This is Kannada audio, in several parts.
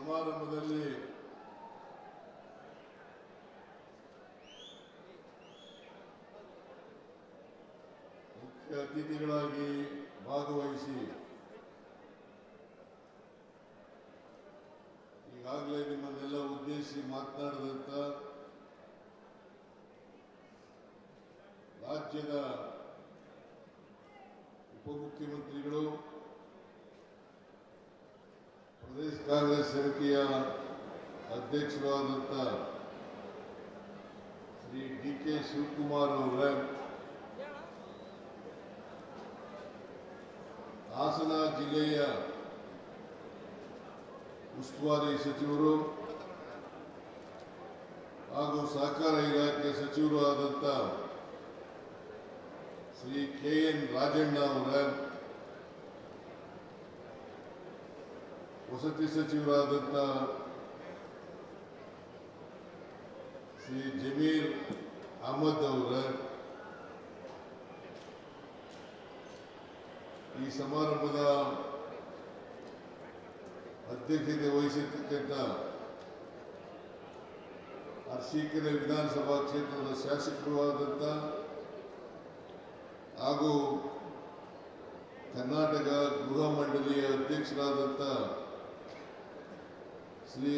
ಸಮಾರಂಭದಲ್ಲಿ ಮುಖ್ಯ ಅತಿಥಿಗಳಾಗಿ ಭಾಗವಹಿಸಿ ಈಗಾಗಲೇ ನಿಮ್ಮನ್ನೆಲ್ಲ ಉದ್ದೇಶಿಸಿ ಮಾತನಾಡಿದಂಥ ರಾಜ್ಯದ ಉಪಮುಖ್ಯಮಂತ್ರಿಗಳು ಪ್ರದೇಶ ಕಾಂಗ್ರೆಸ್ ಸಮಿತಿಯ ಅಧ್ಯಕ್ಷರಾದಂಥ ಶ್ರೀ ಡಿ ಕೆ ಶಿವಕುಮಾರ್ ಅವರ, ಹಾಸನ ಜಿಲ್ಲೆಯ ಉಸ್ತುವಾರಿ ಸಚಿವರು ಹಾಗೂ ಸಹಕಾರ ಇಲಾಖೆ ಸಚಿವರು ಆದಂಥ ಶ್ರೀ ಕೆ ಎನ್ ರಾಜಣ್ಣ ಅವರ ವಸತಿ ಸಚಿವರಾದಂಥ ಶ್ರೀ ಜಮೀರ್ ಅಹಮದ್ ಅವರ ಈ ಸಮಾರಂಭದ ಅಧ್ಯಕ್ಷತೆ ವಹಿಸಿರ್ತಕ್ಕಂಥ ಅರ್ಶೀಕೆರೆ ವಿಧಾನಸಭಾ ಕ್ಷೇತ್ರದ ಶಾಸಕರು ಹಾಗೂ ಕರ್ನಾಟಕ ಗೃಹ ಮಂಡಳಿಯ ಅಧ್ಯಕ್ಷರಾದಂಥ ಶ್ರೀ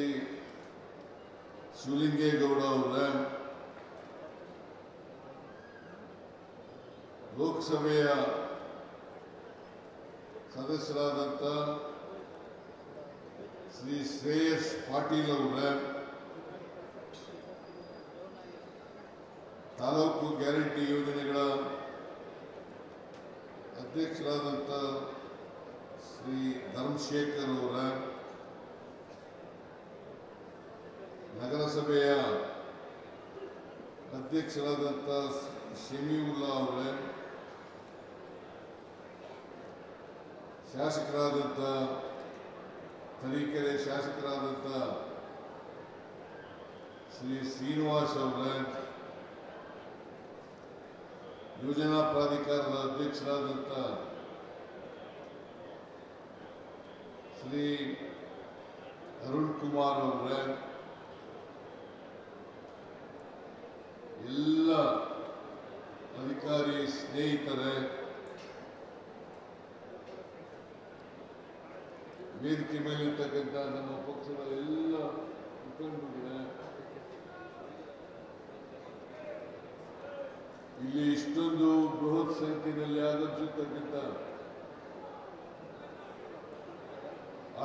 ಶಿವಲಿಂಗೇಗೌಡ ಅವರ ಲೋಕಸಭೆಯ ಸದಸ್ಯರಾದಂಥ ಶ್ರೀ ಶ್ರೇಯಸ್ ಪಾಟೀಲ್ ಅವರ ತಾಲೂಕು ಗ್ಯಾರಂಟಿ ಯೋಜನೆಗಳ ಅಧ್ಯಕ್ಷರಾದಂಥ ಶ್ರೀ ಧರ್ಮಶೇಖರ್ ಅವರ ನಗರಸಭೆಯ ಅಧ್ಯಕ್ಷರಾದಂಥ ಶಮೀವುಲ್ಲಾ ಅವರೇ ಶಾಸಕರಾದಂಥ ತರೀಕೆರೆ ಶಾಸಕರಾದಂಥ ಶ್ರೀ ಶ್ರೀನಿವಾಸ್ ಅವರೇ, ಯೋಜನಾ ಪ್ರಾಧಿಕಾರದ ಅಧ್ಯಕ್ಷರಾದಂಥ ಶ್ರೀ ಅರುಣ್ ಕುಮಾರ್ ಅವರೇ ಎಲ್ಲ ಅಧಿಕಾರಿ ಸ್ನೇಹಿತರೇ, ವೇದಿಕೆ ಮೇಲಿರ್ತಕ್ಕಂಥ ನಮ್ಮ ಪಕ್ಷದ ಎಲ್ಲ ಮುಖಂಡರಿಗೆ ಇಲ್ಲಿ ಇಷ್ಟೊಂದು ಬೃಹತ್ ಸಂಖ್ಯೆಯಲ್ಲಿ ಆಗಮಿಸಿರ್ತಕ್ಕಂಥ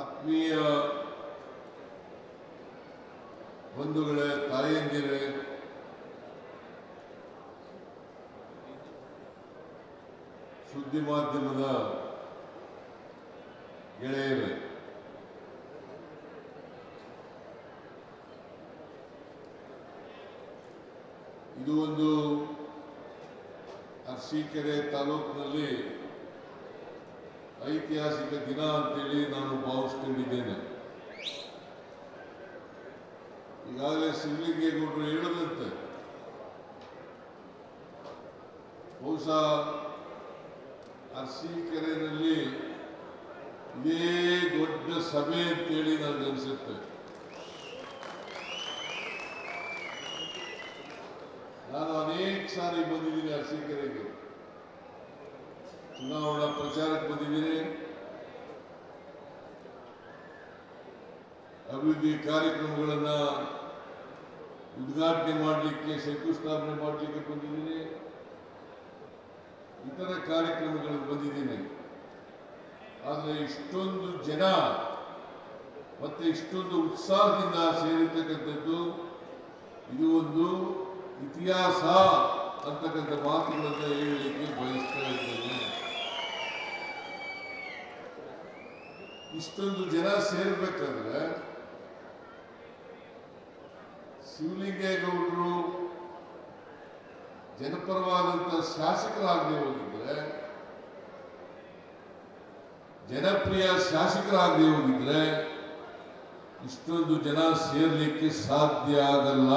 ಆತ್ಮೀಯ ಬಂಧುಗಳೇ, ತಾಯಂದಿರೇ ಸುದ್ದಿ ಮಾಧ್ಯಮದ ಗೆಳೆಯರೇ ಇದು ಒಂದು ಅರಸೀಕೆರೆ ತಾಲೂಕಿನಲ್ಲಿ ಐತಿಹಾಸಿಕ ದಿನ ಅಂತೇಳಿ ನಾನು ಭಾವಿಸ್ಕೊಂಡಿದ್ದೇನೆ. ಈಗಾಗಲೇ ಶಿವಲಿಂಗೇಗೌಡರು ಹೇಳದಂತೆ, ಬಹುಶಃ ಅರಸೀಕೆರೆಯಲ್ಲಿ ಇದೇ ದೊಡ್ಡ ಸಭೆ ಅಂತೇಳಿ ನನಗೆ ಅನಿಸುತ್ತೆ ನಾನು ಅನೇಕ ಸಾರಿ ಬಂದಿದ್ದೀನಿ ಅರಸೀಕೆರೆಗೆ ಚುನಾವಣಾ ಪ್ರಚಾರಕ್ಕೆ ಬಂದಿದ್ದೀನಿ. ಅಭಿವೃದ್ಧಿ ಕಾರ್ಯಕ್ರಮಗಳನ್ನು ಉದ್ಘಾಟನೆ ಮಾಡಲಿಕ್ಕೆ, ಶಂಕುಸ್ಥಾಪನೆ ಮಾಡಲಿಕ್ಕೆ ಬಂದಿದ್ದೀನಿ. ಇತರ ಕಾರ್ಯಕ್ರಮಗಳಿಗೆ ಬಂದಿದ್ದೀನಿ. ಆದರೆ ಇಷ್ಟೊಂದು ಜನ ಮತ್ತೆ ಇಷ್ಟೊಂದು ಉತ್ಸಾಹದಿಂದ ಸೇರಿರ್ತಕ್ಕಂಥದ್ದು ಇದು ಒಂದು ಇತಿಹಾಸ ಅಂತಕ್ಕಂಥ ಮಾತುಗಳನ್ನು ಹೇಳಲಿಕ್ಕೆ ಬಯಸ್ತಾ ಇದ್ದೇನೆ. ಇಷ್ಟೊಂದು ಜನ ಸೇರ್ಬೇಕಾದ್ರೆ ಶಿವಲಿಂಗೇಗೌಡರು ಜನಪರವಾದಂಥ ಶಾಸಕರಾಗದೆ ಹೋಗಿದ್ರೆ ಜನಪ್ರಿಯ ಶಾಸಕರಾಗದೆ ಹೋಗಿದ್ರೆ ಇಷ್ಟೊಂದು ಜನ ಸೇರ್ಲಿಕ್ಕೆ ಸಾಧ್ಯ ಆಗಲ್ಲ.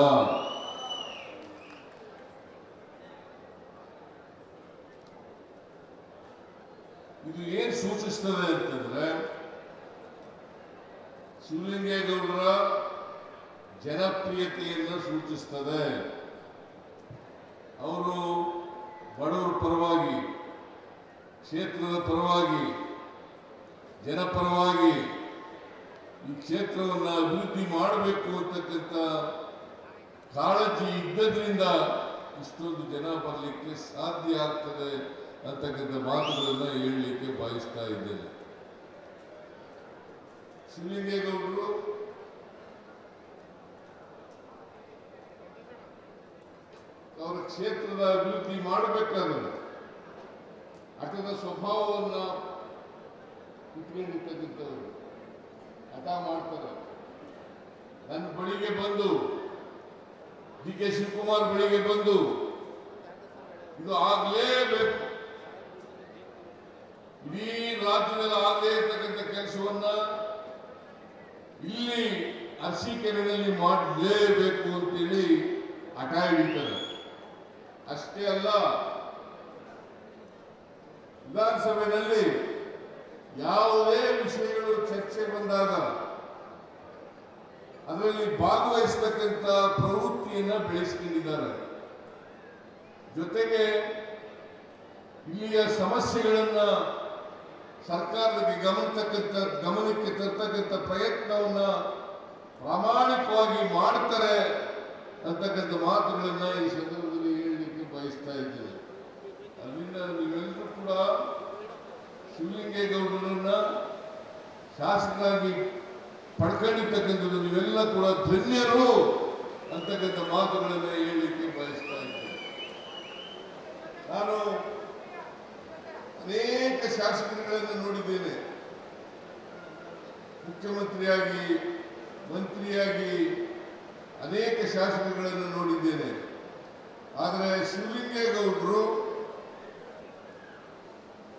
ಇದು ಏನ್ ಸೂಚಿಸ್ತದೆ ಅಂತಂದ್ರೆ, ಶಿವಲಿಂಗೇಗೌಡರ ಜನಪ್ರಿಯತೆಯನ್ನು ಸೂಚಿಸ್ತದೆ. ಅವರು ಬಡವರ ಪರವಾಗಿ, ಕ್ಷೇತ್ರದ ಪರವಾಗಿ ಜನಪರವಾಗಿ ಈ ಕ್ಷೇತ್ರವನ್ನು ಅಭಿವೃದ್ಧಿ ಮಾಡಬೇಕು ಅಂತಕ್ಕಂಥ ಕಾಳಜಿ ಇದ್ದದ್ರಿಂದ ಇಷ್ಟೊಂದು ಜನ ಬರಲಿಕ್ಕೆ ಸಾಧ್ಯ ಆಗ್ತದೆ ಅಂತಕ್ಕಂಥ ಮಾತುಗಳನ್ನು ಹೇಳಲಿಕ್ಕೆ ಬಯಸ್ತಾ ಇದ್ದೇನೆ. ಶಿವಲಿಂಗೇಗೌಡರು ಅವರ ಕ್ಷೇತ್ರದ ಅಭಿವೃದ್ಧಿ ಮಾಡಬೇಕಾದ್ರೆ ಅದರ ಸ್ವಭಾವವನ್ನ ಇಟ್ಕೊಂಡಿರ್ತಕ್ಕಂಥವ್ರು. ಹಠ ಮಾಡ್ತಾರೆ. ನನ್ನ ಬಳಿಗೆ ಬಂದು, ಡಿ ಕೆ ಶಿವಕುಮಾರ್ ಬಳಿಗೆ ಬಂದು, ಇದು ಆಗಲೇಬೇಕು. ಇಡೀ ರಾಜ್ಯದಲ್ಲಿ ಆಗಲೇ ಇರ್ತಕ್ಕಂಥ ಕೆಲಸವನ್ನ ಇಲ್ಲಿ ಅರಸೀಕೆರೆಯಲ್ಲಿ ಮಾಡಲೇಬೇಕು ಅಂತೇಳಿ ಹಠ ಹಿಡಿತಾರೆ. ಅಷ್ಟೇ ಅಲ್ಲ, ವಿಧಾನಸಭೆಯಲ್ಲಿ ಯಾವುದೇ ವಿಷಯಗಳು ಚರ್ಚೆ ಬಂದಾಗ ಅದರಲ್ಲಿ ಭಾಗವಹಿಸತಕ್ಕಂಥ ಪ್ರವೃತ್ತಿಯನ್ನು ಬೆಳೆಸಿಕೊಂಡಿದ್ದಾರೆ. ಜೊತೆಗೆ ಇಲ್ಲಿಯ ಸಮಸ್ಯೆಗಳನ್ನ ಸರ್ಕಾರದಲ್ಲಿ ಗಮನತಕ್ಕಂಥ ಗಮನಕ್ಕೆ ತರ್ತಕ್ಕಂಥ ಪ್ರಯತ್ನವನ್ನ ಪ್ರಾಮಾಣಿಕವಾಗಿ ಮಾಡ್ತಾರೆ ಅಂತಕ್ಕಂಥ ಮಾತುಗಳನ್ನ ಈ ಸಂದರ್ಭದಲ್ಲಿ ಬಯಸ್ತಾ ಇದ್ದೇನೆ. ಅದರಿಂದ ನೀವೆಲ್ಲರೂ ಕೂಡ ಶಿವಲಿಂಗೇಗೌಡರನ್ನ ಶಾಸಕರಾಗಿ ಪಡ್ಕೊಂಡಿರ್ತಕ್ಕಂಥದ್ದು ನೀವೆಲ್ಲ ಕೂಡ ಧನ್ಯರು ಅಂತಕ್ಕಂಥ ಮಾತುಗಳನ್ನ ಹೇಳಲಿಕ್ಕೆ ಬಯಸ್ತಾ ಇದ್ದೇನೆ. ನಾನು ಅನೇಕ ಶಾಸಕರುಗಳನ್ನು ನೋಡಿದ್ದೇನೆ. ಮುಖ್ಯಮಂತ್ರಿಯಾಗಿ, ಮಂತ್ರಿಯಾಗಿ ಅನೇಕ ಶಾಸಕರುಗಳನ್ನು ನೋಡಿದ್ದೇನೆ. ಆದರೆ ಶಿವಲಿಂಗೇಗೌಡರು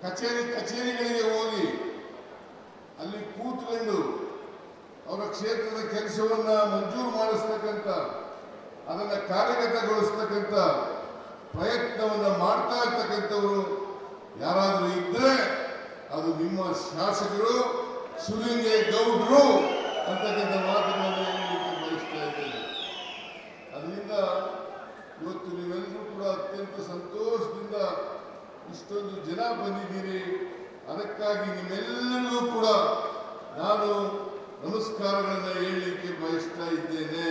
ಕಚೇರಿ ಕಚೇರಿಗಳಿಗೆ ಹೋಗಿ ಅಲ್ಲಿ ಕೂತ್ಕೊಂಡು ಅವರ ಕ್ಷೇತ್ರದ ಕೆಲಸವನ್ನ ಮಂಜೂರು ಮಾಡಿಸ್ತಕ್ಕಂಥ, ಅದನ್ನು ಕಾರ್ಯಗತಗೊಳಿಸ್ತಕ್ಕಂಥ ಪ್ರಯತ್ನವನ್ನ ಮಾಡ್ತಾ ಇರ್ತಕ್ಕಂಥವರು ಯಾರಾದರೂ ಇದ್ರೆ ಅದು ನಿಮ್ಮ ಶಾಸಕರು ಶಿವಲಿಂಗೇಗೌಡರು ಅಂತಕ್ಕಂಥ ಮಾತುಗಳನ್ನು ಹೇಳಲಿಕ್ಕೆ ಬಯಸ್ತಾ ಇದ್ದೇನೆ ಅದರಿಂದ ಇವತ್ತು ನೀವೆಲ್ಲರೂ ಕೂಡ ಅತ್ಯಂತ ಸಂತೋಷದಿಂದ ಇಷ್ಟೊಂದು ಜನ ಬಂದಿದ್ದೀರಿ. ಅದಕ್ಕಾಗಿ ನಿಮ್ಮೆಲ್ಲರಿಗೂ ಕೂಡ ನಾನು ನಮಸ್ಕಾರಗಳನ್ನು ಹೇಳಲಿಕ್ಕೆ ಬಯಸ್ತಾ ಇದ್ದೇನೆ.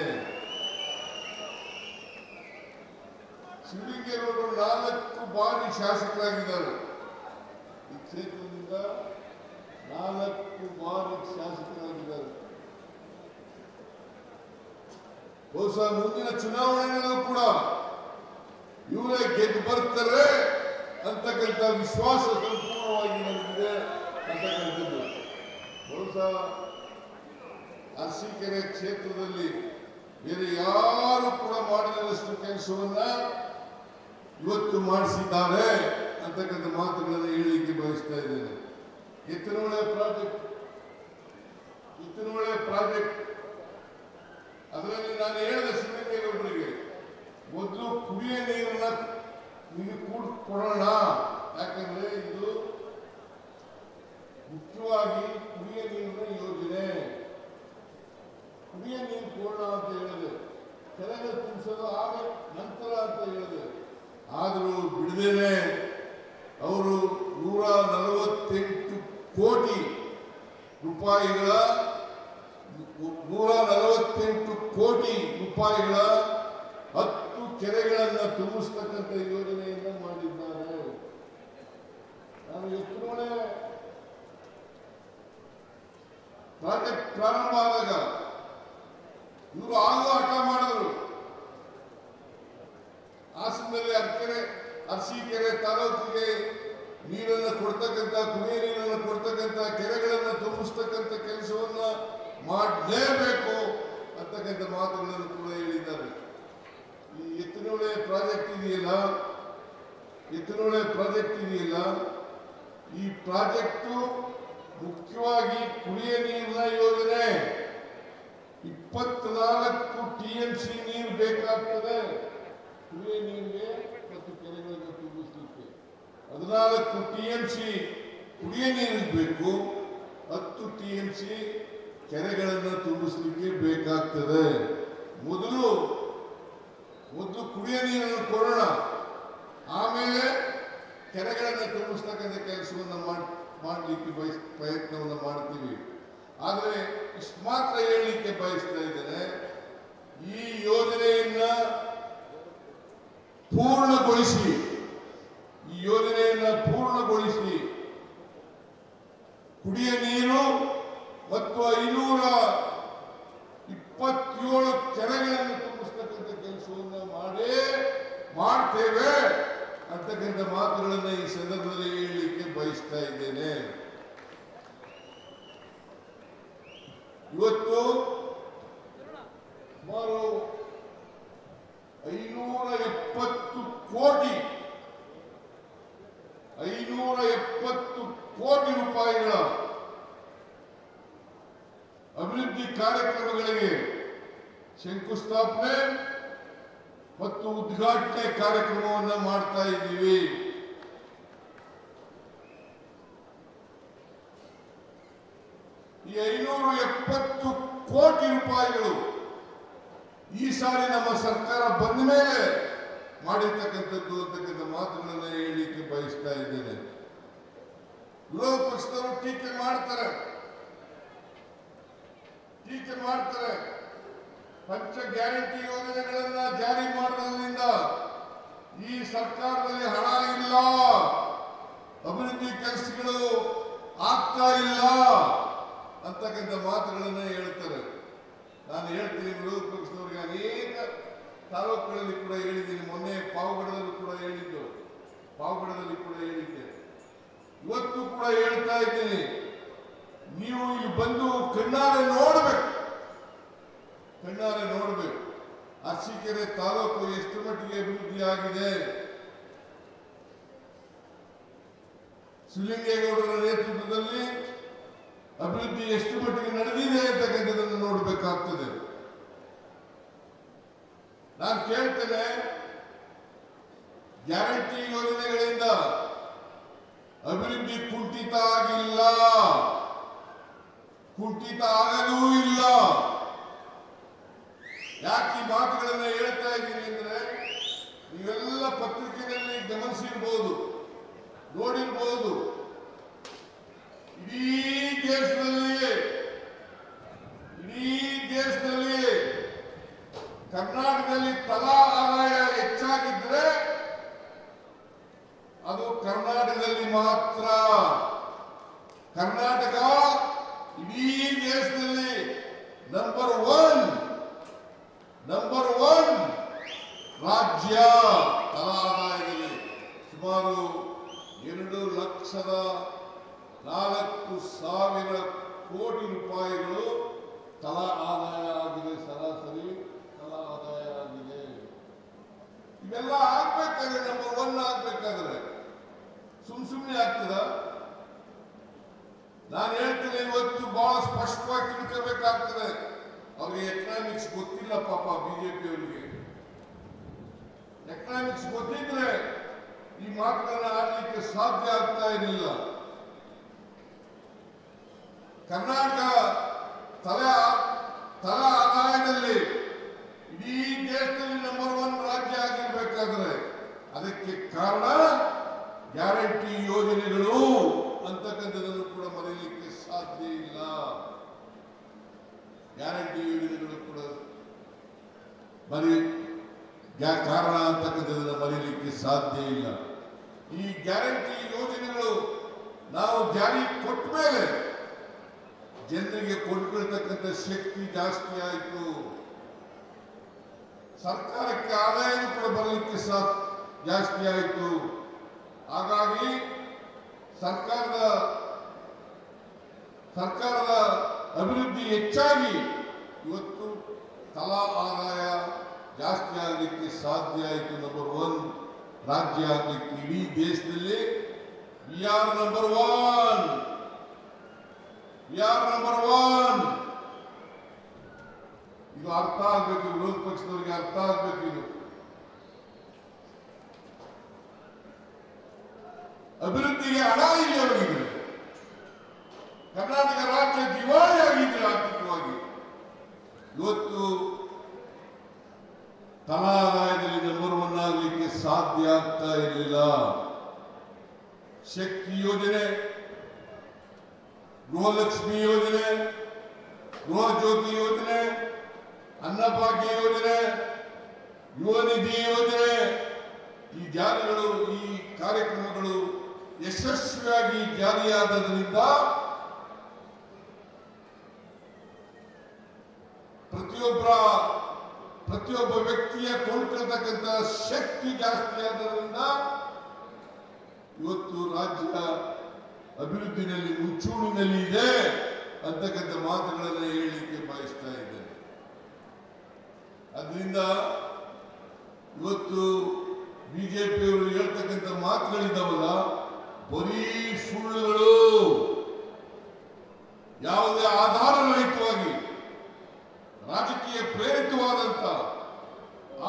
ಶಿವಲಿಂಗೇಗೌಡರು ನಾಲ್ಕು ಬಾರಿ ಶಾಸಕರಾಗಿದ್ದಾರೆ. ಈ ಕ್ಷೇತ್ರದಿಂದ ನಾಲ್ಕು ಬಾರಿ ಶಾಸಕರಾಗಿದ್ದಾರೆ. ಬಹುಶಃ ಮುಂದಿನ ಚುನಾವಣೆಯಲ್ಲೂ ಕೂಡ ಇವರೇ ಗೆದ್ದು ಬರ್ತಾರೆ ಅಂತಕ್ಕಂಥ ವಿಶ್ವಾಸ ಸಂಪೂರ್ಣವಾಗಿ ನನಗಿದೆ ಅಂತಕ್ಕಂಥದ್ದು ಬಹುಶಃ ಅರಸೀಕೆರೆ ಕ್ಷೇತ್ರದಲ್ಲಿ ಬೇರೆ ಯಾರು ಕೂಡ ಮಾಡಿದಷ್ಟು ಕೆಲಸವನ್ನ ಇವತ್ತು ಮಾಡಿಸಿದ್ದಾರೆ ಅಂತಕ್ಕಂಥ ಮಾತುಗಳನ್ನು ಹೇಳಲಿಕ್ಕೆ ಬಯಸ್ತಾ ಇದ್ದೇನೆ. ಎತ್ತಿನ ಪ್ರಾಜೆಕ್ಟ್ ಎತ್ತಿನ ಪ್ರಾಜೆಕ್ಟ್ ಅದರಲ್ಲಿ ನಾನು ಹೇಳಿದ ಶಿವಲಿಂಗೇಗೌಡರಿಗೆ ಮೊದಲು ಕುಡಿಯ ನೀರನ್ನ ನಿಮಗೆ ಕೂಡ ಕೊಡೋಣ. ಯಾಕಂದ್ರೆ ಇದು ಮುಖ್ಯವಾಗಿ ಕುಡಿಯ ನೀರಿನ ಯೋಜನೆ. ಕುಡಿಯ ನೀರು ಕೊಡೋಣ ಅಂತ ಹೇಳಿದೆ. ಕೆಳಗೆ ತುಂಬಿಸೋದು ಆಗ ನಂತರ ಅಂತ ಹೇಳಿದೆ. ಆದರೂ ಬಿಡದೇನೆ, ಅವರು ನೂರ ನಲವತ್ತೆಂಟು ಕೋಟಿ ರೂಪಾಯಿಗಳ ನೂರ ನಲವತ್ತೆಂಟು ಕೋಟಿ ರೂಪಾಯಿಗಳ ಹತ್ತು ಕೆರೆಗಳನ್ನು ತುಂಬಿಸ್ತಕ್ಕಂಥ ಯೋಜನೆಯನ್ನು ಮಾಡಿದ್ದಾರೆ. ನಾನು ಎತ್ತುನೊಳೆ ಪ್ರಾಜೆಕ್ಟ್ ಪ್ರಾರಂಭ ಆದಾಗ ಇವರು ಆಗು ಆಟ ಮಾಡಿದ್ರು. ಹಾಸನದಲ್ಲಿ ಅರ್ಕೆರೆ ಅರಸೀಕೆರೆ ತಾಲೂಕಿಗೆ ನೀರನ್ನು ಕೊಡ್ತಕ್ಕಂಥ ಕುಡಿಯ ನೀರನ್ನು ಕೊಡ್ತಕ್ಕಂಥ ಕೆರೆಗಳನ್ನು ತುಂಬಿಸ್ತಕ್ಕಂಥ ಕೆಲಸವನ್ನ ಮಾಡಲೇಬೇಕು ಅಂತಕ್ಕಂಥ ಮಾತುಗಳನ್ನು ಕೂಡ ಹೇಳಿದ್ದಾರೆ. ಈ ಎತ್ತಿನೊಳೆ ಪ್ರಾಜೆಕ್ಟ್ ಇದೆಯಲ್ಲ? ಎತ್ತಿನೊಳೆ ಪ್ರಾಜೆಕ್ಟ್ ಇದೆಯಲ್ಲ? ಈ ಪ್ರಾಜೆಕ್ಟು ಮುಖ್ಯವಾಗಿ ಕುಡಿಯ ನೀರಿನ ಯೋಜನೆ. ಇಪ್ಪತ್ನಾಲ್ಕು ಟಿ ಎಂ ಸಿ ನೀರು ಬೇಕಾಗ್ತದೆ. ಕುಡಿಯ ನೀರಿಗೆ ಮತ್ತು ಕೆರೆಗಳಿಗೆ ತುಂಬಿಸಲಿಕ್ಕೆ. ಹದಿನಾಲ್ಕು ಟಿ ಎಂ ಸಿ ಕುಡಿಯ ನೀರಿಗೆ ಬೇಕು. ಹತ್ತು ಟಿ ಎಂ ಸಿ ಕೆರೆಗಳನ್ನು ತುಂಬಿಸಲಿಕ್ಕೆ ಬೇಕಾಗ್ತದೆ. ಮೊದಲು ಮೊದಲು ಕುಡಿಯ ನೀರನ್ನು ಕೊಡೋಣ. ಆಮೇಲೆ ಕೆರೆಗಳನ್ನು ತುಂಬಿಸ್ತಕ್ಕಂಥ ಕೆಲಸವನ್ನು ಮಾಡ್, ಮಾಡಲಿಕ್ಕೆ ಬಯಸ್, ಪ್ರಯತ್ನವನ್ನು ಮಾಡ್ತೀವಿ. ಆದರೆ ಇಷ್ಟು ಮಾತ್ರ ಹೇಳಲಿಕ್ಕೆ ಬಯಸ್ತಾ ಇದ್ದೇನೆ, ಈ ಯೋಜನೆಯನ್ನ ಪೂರ್ಣಗೊಳಿಸಿ. ಈ ಯೋಜನೆಯನ್ನ ಪೂರ್ಣಗೊಳಿಸಿ. ಕುಡಿಯ ನೀರು ಮತ್ತು ಐನೂರ ಇಪ್ಪತ್ತೇಳು ಕೆರೆಗಳನ್ನು ತುಂಬಿಸ್ತಕ್ಕಂಥ ಕೆಲಸವನ್ನು ಮಾಡೇ ಮಾಡ್ತೇವೆ ಅಂತಕ್ಕಂಥ ಮಾತುಗಳನ್ನು ಈ ಸಂದರ್ಭದಲ್ಲಿ ಹೇಳಲಿಕ್ಕೆ ಬಯಸ್ತಾ ಇದ್ದೇನೆ ಇವತ್ತು ಸುಮಾರು ಐನೂರ ಎಪ್ಪತ್ತು ಕೋಟಿ ಐನೂರ ಎಪ್ಪತ್ತು ಕೋಟಿ ರೂಪಾಯಿಗಳ ಅಭಿವೃದ್ಧಿ ಕಾರ್ಯಕ್ರಮಗಳಿಗೆ ಶಂಕುಸ್ಥಾಪನೆ ಮತ್ತು ಉದ್ಘಾಟನೆ ಕಾರ್ಯಕ್ರಮವನ್ನು ಮಾಡ್ತಾ ಈ ಐನೂರ ಎಪ್ಪತ್ತು ಕೋಟಿ ರೂಪಾಯಿಗಳು ಈ ಸಾರಿ ನಮ್ಮ ಸರ್ಕಾರ ಬಂದ ಮೇಲೆ ಮಾಡಿರ್ತಕ್ಕಂಥದ್ದು ಅಂತಕ್ಕಂಥ ಮಾತುಗಳನ್ನು ಹೇಳಲಿಕ್ಕೆ ಬಯಸ್ತಾ ಇದ್ದೇನೆ. ವಿರೋಧ ಪಕ್ಷದವರು ಟೀಕೆ ಮಾಡ್ತಾರೆ. ಟೀಕೆ ಮಾಡ್ತಾರೆ. ಪಂಚ ಗ್ಯಾರಂಟಿ ಯೋಜನೆಗಳನ್ನ ಜಾರಿ ಮಾಡೋದ್ರಿಂದ ಈ ಸರ್ಕಾರದಲ್ಲಿ ಹಣ ಇಲ್ಲ. ಅಭಿವೃದ್ಧಿ ಕೆಲಸಗಳು ಆಗ್ತಾ ಇಲ್ಲ ಅಂತಕ್ಕಂಥ ಮಾತುಗಳನ್ನು ಹೇಳ್ತಾರೆ. ನಾನು ಹೇಳ್ತೀನಿ ವಿರೋಧ ಪಕ್ಷದವರಿಗೆ, ಅನೇಕ ತಾಲೂಕುಗಳಲ್ಲಿ ಕೂಡ ಹೇಳಿದ್ದೀನಿ. ಮೊನ್ನೆ ಪಾವುಗಡದಲ್ಲಿ ಕೂಡ ಹೇಳಿದ್ದು. ಪಾವಗಡದಲ್ಲಿ ಕೂಡ ಹೇಳಿದ್ದೆ. ಇವತ್ತು ಕೂಡ ಹೇಳ್ತಾ ಇದ್ದೀನಿ. ನೀವು ಇಲ್ಲಿ ಬಂದು ಕಣ್ಣಾರೆ ನೋಡಬೇಕು. ಕಣ್ಣಾರೆ ನೋಡಬೇಕು. ಅರಸೀಕೆರೆ ತಾಲೂಕು ಎಷ್ಟು ಮಟ್ಟಿಗೆ ಅಭಿವೃದ್ಧಿಯಾಗಿದೆ ಶಿವಲಿಂಗೇಗೌಡರ ನೇತೃತ್ವದಲ್ಲಿ ಅಭಿವೃದ್ಧಿ ಎಷ್ಟು ಮಟ್ಟಿಗೆ ನಡೆದಿದೆ ಅಂತಕ್ಕಂಥದ್ದನ್ನು ನೋಡಬೇಕಾಗ್ತದೆ. ನಾನು ಕೇಳ್ತೇನೆ, ಗ್ಯಾರಂಟಿ ಯೋಜನೆಗಳಿಂದ ಅಭಿವೃದ್ಧಿ ಕುಂಠಿತ ಆಗಿಲ್ಲ ಕುಂಠಿತ ಆಗಲೂ ಇಲ್ಲ. ಯಾಕೆ ಈ ಮಾತುಗಳನ್ನ ಹೇಳ್ತಾ ಇದ್ದೀನಿ ಅಂದ್ರೆ ನೀವೆಲ್ಲ ಪತ್ರಿಕೆಯಲ್ಲಿ ಗಮನಿಸಿರ್ಬೋದು, ನೋಡಿರ್ಬೋದು. ಇಡೀ ದೇಶದಲ್ಲಿ ಇಡೀ ದೇಶದಲ್ಲಿ ಕರ್ನಾಟಕದಲ್ಲಿ ತಲಾ ಆದಾಯ ಹೆಚ್ಚಾಗಿದ್ರೆ ಅದು ಕರ್ನಾಟಕದಲ್ಲಿ ಮಾತ್ರ. ಕರ್ನಾಟಕ ಇಡೀ ದೇಶದಲ್ಲಿ ನಂಬರ್ ಒನ್ ನಂಬರ್ ಒನ್ ರಾಜ್ಯ ತಲಾ ಆದಾಯದಲ್ಲಿ ಸುಮಾರು ಎರಡು ಲಕ್ಷದ ನಾಲ್ಕು ಸಾವಿರ ಕೋಟಿ ರೂಪಾಯಿಗಳು ತಲಾ ಆದಾಯ ಆಗಿದೆ ಸರಾಸರಿ ತಲಾ ಆದಾಯ ಆಗಿದೆ ಇವೆಲ್ಲ ಆಗ್ಬೇಕಾದ್ರೆ ನಂಬರ್ ಒನ್ ಆಗ್ಬೇಕಾದ್ರೆ, ಸುಮ್ ಸುಮ್ಮನೆ ಆಗ್ತದ? ನಾನು ಹೇಳ್ತೇನೆ, ಇವತ್ತು ಬಹಳ ಸ್ಪಷ್ಟವಾಗಿ ತಿಳ್ಕೋಬೇಕಾಗ್ತದೆ. ಅವ್ರಿಗೆ ಎಕನಾಮಿಕ್ಸ್ ಗೊತ್ತಿಲ್ಲ ಪಾಪ ಬಿಜೆಪಿ ಅವರಿಗೆ. ಎಕನಾಮಿಕ್ಸ್ ಗೊತ್ತಿದ್ರೆ ಈ ಮಾತುಗಳನ್ನ ಆಡಲಿಕ್ಕೆ ಸಾಧ್ಯ ಆಗ್ತಾ ಇರಲಿಲ್ಲ. ಕರ್ನಾಟಕ ತಲೆ ತಲಾ ಆದಾಯದಲ್ಲಿ ಇಡೀ ದೇಶದಲ್ಲಿ ನಂಬರ್ ಒನ್ ರಾಜ್ಯ ಆಗಿರ್ಬೇಕಾದ್ರೆ ಅದಕ್ಕೆ ಕಾರಣ ಗ್ಯಾರಂಟಿ ಯೋಜನೆಗಳು ಅಂತಕ್ಕಂಥದ್ದನ್ನು ಕೂಡ ಮರೆಯಲಿಕ್ಕೆ ಸಾಧ್ಯ ಇಲ್ಲ. ಗ್ಯಾರಂಟಿ ಯೋಜನೆಗಳು ಕೂಡ ಮರಿ ಕಾರಣ ಅಂತಕ್ಕಂಥದ್ದನ್ನು ಮರೀಲಿಕ್ಕೆ ಸಾಧ್ಯ ಇಲ್ಲ. ಈ ಗ್ಯಾರಂಟಿ ಯೋಜನೆಗಳು ನಾವು ಜಾರಿ ಕೊಟ್ಟ ಮೇಲೆ ಜನರಿಗೆ ಕೊಟ್ಕೊಳ್ತಕ್ಕಂಥ ಶಕ್ತಿ ಜಾಸ್ತಿ ಆಯಿತು. ಸರ್ಕಾರಕ್ಕೆ ಆದಾಯ ಕೂಡ ಬರಲಿಕ್ಕೆ ಸಾ ಜಾಸ್ತಿ ಆಯಿತು. ಹಾಗಾಗಿ ಸರ್ಕಾರದ ಸರ್ಕಾರದ ಅಭಿವೃದ್ಧಿ ಹೆಚ್ಚಾಗಿ ಇವತ್ತು ತಲಾ ಆದಾಯ ಜಾಸ್ತಿ ಆಗಲಿಕ್ಕೆ ಸಾಧ್ಯ ಆಯಿತು ನಂಬರ್ ಒನ್ ರಾಜ್ಯ ಆಗಲಿಕ್ಕೆ ಇಡೀ ದೇಶದಲ್ಲಿ we are number one we are number one ಇದು ಅರ್ಥ ಆಗಬೇಕು ವಿರೋಧ ಪಕ್ಷದವರಿಗೆ ಅರ್ಥ ಆಗಬೇಕು ಇದು. ಅಭಿವೃದ್ಧಿಗೆ ಹಣ ಇಲ್ಲಿ ಅವರಿಗೆ. ಕರ್ನಾಟಕ ರಾಜ್ಯ ದಿವಾಳಿ ಆಗಿದ್ರೆ ಆರ್ಥಿಕವಾಗಿ. ಇವತ್ತು ತಲಾದಾಯದಲ್ಲಿ ಆಗಲಿಕ್ಕೆ ಸಾಧ್ಯ ಆಗ್ತಾ ಇರಲಿಲ್ಲ. ಶಕ್ತಿ ಯೋಜನೆ, ಗೃಹಲಕ್ಷ್ಮಿ ಯೋಜನೆ ಗೃಹ ಜ್ಯೋತಿ ಯೋಜನೆ, ಅನ್ನಭಾಗ್ಯ ಯೋಜನೆ ಯುವ ನಿಧಿ ಯೋಜನೆ, ಈ ಜಾರಿಗಳು, ಈ ಕಾರ್ಯಕ್ರಮಗಳು ಯಶಸ್ವಿಯಾಗಿ ಜಾರಿಯಾದದ್ರಿಂದ ಪ್ರತಿಯೊಬ್ಬರ, ಪ್ರತಿಯೊಬ್ಬ ವ್ಯಕ್ತಿಯ ಕೊಂಡ್ಕೊಳ್ತಕ್ಕಂಥ ಶಕ್ತಿ ಜಾಸ್ತಿ ಆದ್ದರಿಂದ ಇವತ್ತು ರಾಜ್ಯದ ಅಭಿವೃದ್ಧಿನಲ್ಲಿ, ಮುಂಚೂಣಿನಲ್ಲಿ ಇದೆ ಅಂತಕ್ಕಂಥ ಮಾತುಗಳನ್ನು ಹೇಳಲಿಕ್ಕೆ ಬಯಸ್ತಾ ಇದ್ದೇನೆ. ಅದರಿಂದ ಇವತ್ತು ಬಿಜೆಪಿಯವರು ಹೇಳ್ತಕ್ಕಂಥ ಮಾತುಗಳಿದ್ದಾವಲ್ಲ ಬರೀ ಸುಳ್ಳುಗಳು, ಯಾವುದೇ ಆಧಾರ ರಹಿತವಾಗಿ ರಾಜಕೀಯ ಪ್ರೇರಿತವಾದಂತ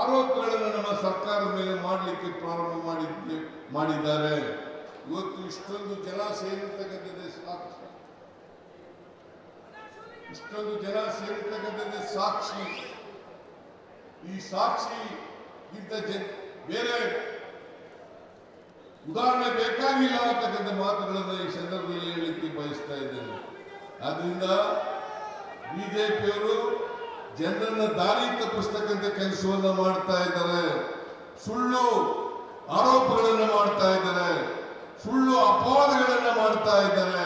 ಆರೋಪಗಳನ್ನು ನಮ್ಮ ಸರ್ಕಾರದ ಮೇಲೆ ಮಾಡಲಿಕ್ಕೆ ಪ್ರಾರಂಭ ಮಾಡಿದ್ದೆ, ಮಾಡಿದ್ದಾರೆ. ಇವತ್ತು ಇಷ್ಟೊಂದು ಜನ ಸೇರಿರ್ತಕ್ಕಂಥದ್ದೇ ಸಾಕ್ಷಿ. ಇಷ್ಟೊಂದು ಜನ ಸೇರಿರ್ತಕ್ಕಂಥದ್ದೇ ಸಾಕ್ಷಿ. ಈ ಸಾಕ್ಷಿ ಇಂಥ ಜನ್, ಬೇರೆ ಉದಾಹರಣೆ ಬೇಕಾಗಿಲ್ಲ ಅಂತಕ್ಕಂಥ ಮಾತುಗಳನ್ನು ಈ ಸಂದರ್ಭದಲ್ಲಿ ಹೇಳಲಿಕ್ಕೆ ಬಯಸ್ತಾ ಇದ್ದೇನೆ. ಆದ್ರಿಂದ ಬಿಜೆಪಿಯವರು ಜನರನ್ನ ದಾರಿ ತಪ್ಪಿಸ್ತಕ್ಕಂಥ ಕೆಲಸವನ್ನ ಮಾಡ್ತಾ ಇದ್ದಾರೆ. ಸುಳ್ಳು ಆರೋಪಗಳನ್ನು ಮಾಡ್ತಾ ಇದ್ದಾರೆ. ಸುಳ್ಳು ಅಪವಾದಗಳನ್ನ ಮಾಡ್ತಾ ಇದ್ದಾರೆ.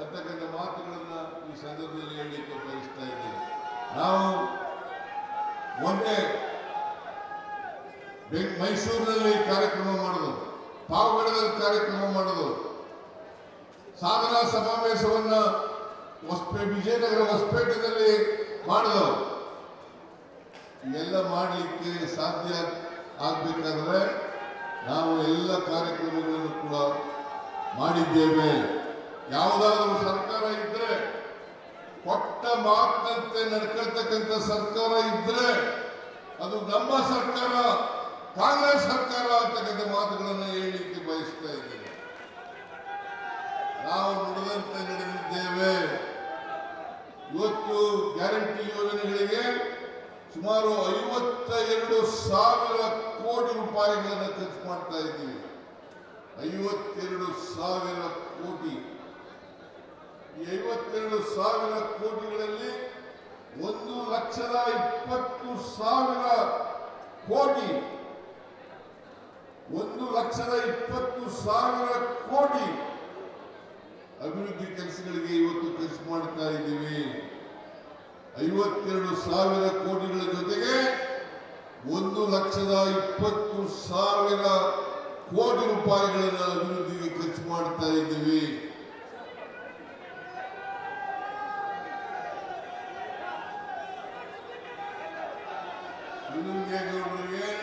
ಅಂತಕ್ಕಂಥ ಮಾತುಗಳನ್ನ ಈ ಸಂದರ್ಭದಲ್ಲಿ ಹೇಳಲಿಕ್ಕೆ ಬಯಸ್ತಾ ಇದ್ದೇವೆ ನಾವು ಮೊನ್ನೆ ಮೈಸೂರಿನಲ್ಲಿ ಕಾರ್ಯಕ್ರಮ ಮಾಡೋದು ಪಾವಗಡದಲ್ಲಿ ಕಾರ್ಯಕ್ರಮ ಮಾಡೋದು ಸಾಧನಾ ಸಮಾವೇಶವನ್ನ ಹೊಸಪೇ, ವಿಜಯನಗರ ಹೊಸಪೇಟೆಯಲ್ಲಿ ಮಾಡಿದವು. ಇವೆಲ್ಲ ಮಾಡಲಿಕ್ಕೆ ಸಾಧ್ಯ ಆಗಬೇಕಾದ್ರೆ ನಾವು ಎಲ್ಲ ಕಾರ್ಯಕ್ರಮಗಳನ್ನು ಕೂಡ ಮಾಡಿದ್ದೇವೆ. ಯಾವುದಾದ್ರೂ ಸರ್ಕಾರ ಇದ್ರೆ ಕೊಟ್ಟ ಮಾತಂತೆ ನಡ್ಕೊಳ್ತಕ್ಕಂಥ ಸರ್ಕಾರ ಇದ್ರೆ ಅದು ನಮ್ಮ ಸರ್ಕಾರ, ಕಾಂಗ್ರೆಸ್ ಸರ್ಕಾರ ಅಂತಕ್ಕಂಥ ಮಾತುಗಳನ್ನು ಹೇಳಲಿಕ್ಕೆ ಬಯಸ್ತಾ ಇದ್ದೇವೆ ನಾವು ನುಡಿದಂತೆ ನಡೆದಿದ್ದೇವೆ. ಇವತ್ತು ಗ್ಯಾರಂಟಿ ಯೋಜನೆಗಳಿಗೆ ಸುಮಾರು ಐವತ್ತ ಎರಡು ಸಾವಿರ ಕೋಟಿ ರೂಪಾಯಿಗಳನ್ನು ಖರ್ಚು ಮಾಡ್ತಾ ಇದ್ದೀವಿ. ಐವತ್ತೆರಡು ಸಾವಿರ ಕೋಟಿ. ಈ ಐವತ್ತೆರಡು ಸಾವಿರ ಕೋಟಿಗಳಲ್ಲಿ ಒಂದು ಲಕ್ಷದ ಇಪ್ಪತ್ತು ಸಾವಿರ ಕೋಟಿ. ಒಂದು ಲಕ್ಷದ ಇಪ್ಪತ್ತು ಸಾವಿರ ಕೋಟಿ. ಅಭಿವೃದ್ಧಿ ಕೆಲಸಗಳಿಗೆ ಇವತ್ತು ಖರ್ಚು ಮಾಡ್ತಾ ಇದ್ದೀವಿ. ಐವತ್ತೆರಡು ಸಾವಿರ ಕೋಟಿಗಳ ಜೊತೆಗೆ ಒಂದು ಲಕ್ಷದ ಇಪ್ಪತ್ತು ಸಾವಿರ ಕೋಟಿ ರೂಪಾಯಿಗಳನ್ನು ಅಭಿವೃದ್ಧಿಗೆ ಖರ್ಚು ಮಾಡ್ತಾ ಇದ್ದೀವಿ. ಶಿವಲಿಂಗೇಗೌಡರಿಗೆ